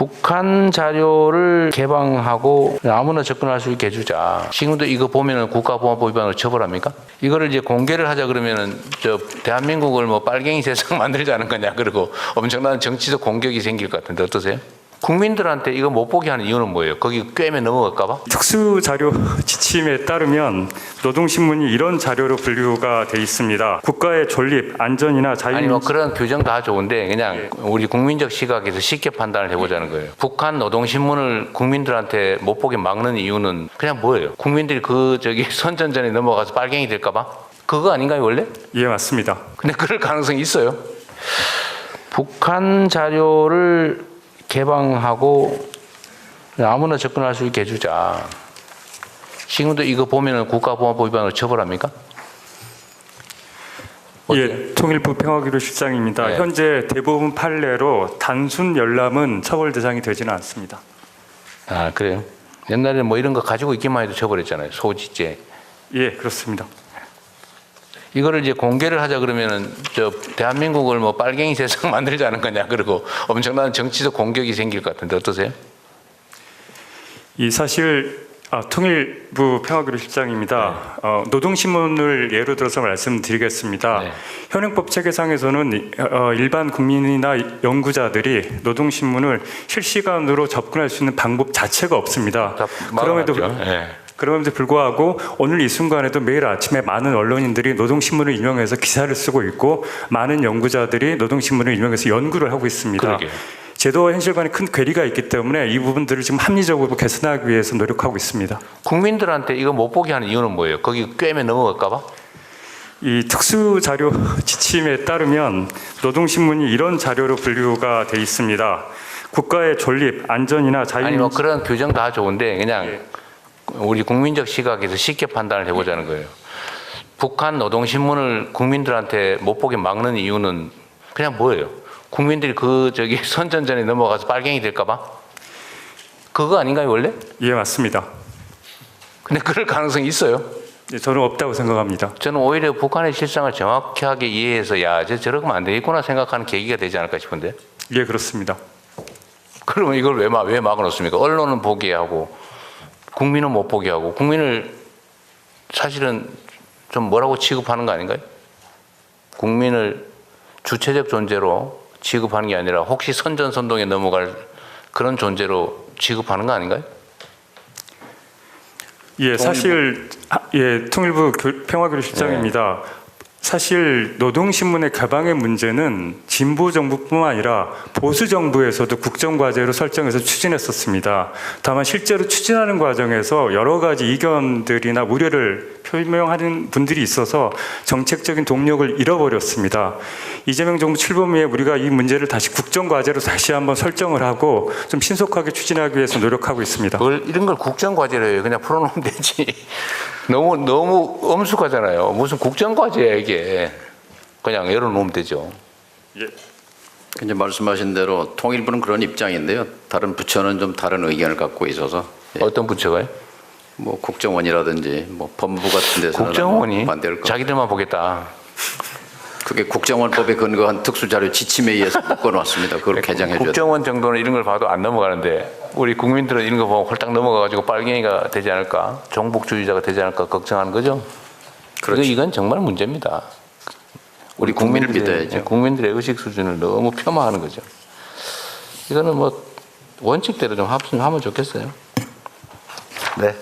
북한 자료를 개방하고 아무나 접근할 수 있게 해주자. 지금도 이거 보면은 국가보안법 위반으로 처벌합니까? 이거를 이제 공개를 하자 그러면은 저 대한민국을 뭐 빨갱이 세상 만들자는 거냐 그러고 엄청난 정치적 공격이 생길 것 같은데 어떠세요? 국민들한테 이거 못 보게 하는 이유는 뭐예요? 거기 꿰매 넘어갈까봐? 특수 자료 지침에 따르면 노동신문이 이런 자료로 분류가 돼 있습니다. 국가의 존립, 안전이나 자유 아니 뭐 그런 규정 다 좋은데 그냥 우리 국민적 시각에서 쉽게 판단을 해보자는 거예요. 북한 노동신문을 국민들한테 못 보게 막는 이유는 그냥 뭐예요? 국민들이 그 저기 선전전에 넘어가서 빨갱이 될까봐? 그거 아닌가요 원래? 예 맞습니다. 근데 그럴 가능성이 있어요. 북한 자료를 개방하고 아무나 접근할 수 있게 해주자. 지금도 이거 보면은 국가보안법 위반으로 처벌합니까? 예, 통일부 평화기로 실장입니다. 네. 현재 대부분 판례로 단순 열람은 처벌 대상이 되지는 않습니다. 아 그래요? 옛날에 뭐 이런 거 가지고 있기만 해도 처벌했잖아요. 소지죄. 예, 그렇습니다. 이거를 이제 공개를 하자 그러면은 저 대한민국을 뭐 빨갱이 세상 만들자는 거냐 그러고 엄청난 정치적 공격이 생길 것 같은데 어떠세요? 이 사실 아, 통일부 평화기로 실장입니다. 어, 노동신문을 예로 들어서 말씀드리겠습니다. 네. 현행법 체계상에서는 이- 어, 일반 국민이나 연구자들이 노동신문을 실시간으로 접근할 수 있는 방법 자체가 없습니다. 다 그럼에도. 예. 그럼에도 불구하고 오늘 이 순간에도 매일 아침에 많은 언론인들이 노동신문을 인용해서 기사를 쓰고 있고 많은 연구자들이 노동신문을 인용해서 연구를 하고 있습니다. 그러게요. 제도와 현실 간에 큰 괴리가 있기 때문에 이 부분들을 지금 합리적으로 개선하기 위해서 노력하고 있습니다. 국민들한테 이거 못 보게 하는 이유는 뭐예요? 거기 꿰매 넘어갈까봐? 이 특수 자료 지침에 따르면 노동신문이 이런 자료로 분류가 돼 있습니다. 국가의 존립, 안전이나 자유 아니 뭐 그런 규정 다 좋은데 그냥 예. 우리 국민적 시각에서 쉽게 판단을 해보자는 거예요. 북한 노동신문을 국민들한테 못 보게 막는 이유는 그냥 뭐예요? 국민들이 그 저기 선전전에 넘어가서 빨갱이 될까봐? 그거 아닌가요 원래? 예 맞습니다. 근데 그럴 가능성이 있어요. 예, 저는 없다고 생각합니다. 저는 오히려 북한의 실상을 정확하게 이해해서 야, 저 저러면 안 되겠구나 생각하는 계기가 되지 않을까 싶은데. 예 그렇습니다. 그러면 이걸 왜, 막, 왜 막아놓습니까? 언론은 보게 하고, 국민은 못 보게 하고, 국민을 사실은 좀 뭐라고 취급하는 거 아닌가요? 국민을 주체적 존재로 취급하는 게 아니라 혹시 선전선동에 넘어갈 그런 존재로 취급하는 거 아닌가요? 예, 사실 아, 예 통일부 교- 평화교류 실장입니다. 사실 노동신문의 개방의 문제는 진보 정부뿐만 아니라 보수 정부에서도 국정 과제로 설정해서 추진했었습니다. 다만 실제로 추진하는 과정에서 여러 가지 이견들이나 우려를 표명하는 분들이 있어서 정책적인 동력을 잃어버렸습니다. 이재명 정부 출범 후에 우리가 이 문제를 다시 국정 과제로 다시 한번 설정을 하고 좀 신속하게 추진하기 위해서 노력하고 있습니다. 이런 걸 국정 과제로 해요. 그냥 풀어놓으면 되지. 너무 너무 엄숙하잖아요. 무슨 국정과제야 이게. 그냥 열어놓으면 되죠. 이제 말씀하신 대로 통일부는 그런 입장인데요. 다른 부처는 좀 다른 의견을 갖고 있어서 예, 어떤 부처가요? 뭐 국정원이라든지 뭐 법무 같은 데서는 국정원이 뭐 반대할 거. 자기들만 보겠다. 그게 국정원법에 근거한 특수자료 지침에 의해서 묶어놨습니다. 그걸 개정해 줘야 국정원 정도는 이런 걸 봐도 안 넘어가는데 우리 국민들은 이런 거 보면 홀딱 넘어가가지고 빨갱이가 되지 않을까, 종북주의자가 되지 않을까 걱정하는 거죠. 그렇죠. 이건 정말 문제입니다. 우리 국민을 국민들의- 믿어야죠. 국민들의 의식 수준을 너무 폄하하는 거죠. 이거는 뭐 원칙대로 좀 합- 하면 좋겠어요. 네.